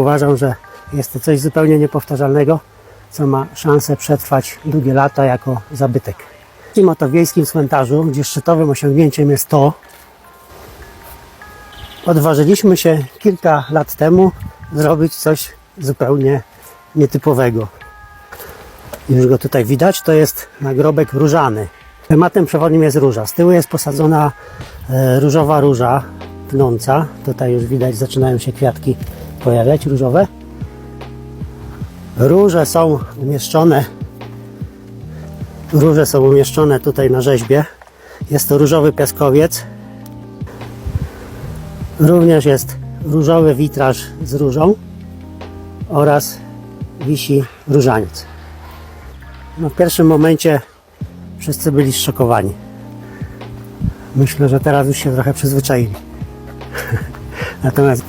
Uważam, że jest to coś zupełnie niepowtarzalnego, co ma szansę przetrwać długie lata jako zabytek. W oto wiejskim cmentarzu, gdzie szczytowym osiągnięciem jest to, odważyliśmy się kilka lat temu zrobić coś zupełnie nietypowego. Już go tutaj widać, to jest nagrobek różany. Tematem przewodnim jest róża. Z tyłu jest posadzona e, różowa róża pnąca. Tutaj już widać, zaczynają się kwiatki pojawiać różowe. Róże są umieszczone Róże są umieszczone tutaj na rzeźbie. Jest to różowy piaskowiec. Również jest różowy witraż z różą oraz wisi różaniec. No w pierwszym momencie wszyscy byli zszokowani. Myślę, że teraz już się trochę przyzwyczaili. Natomiast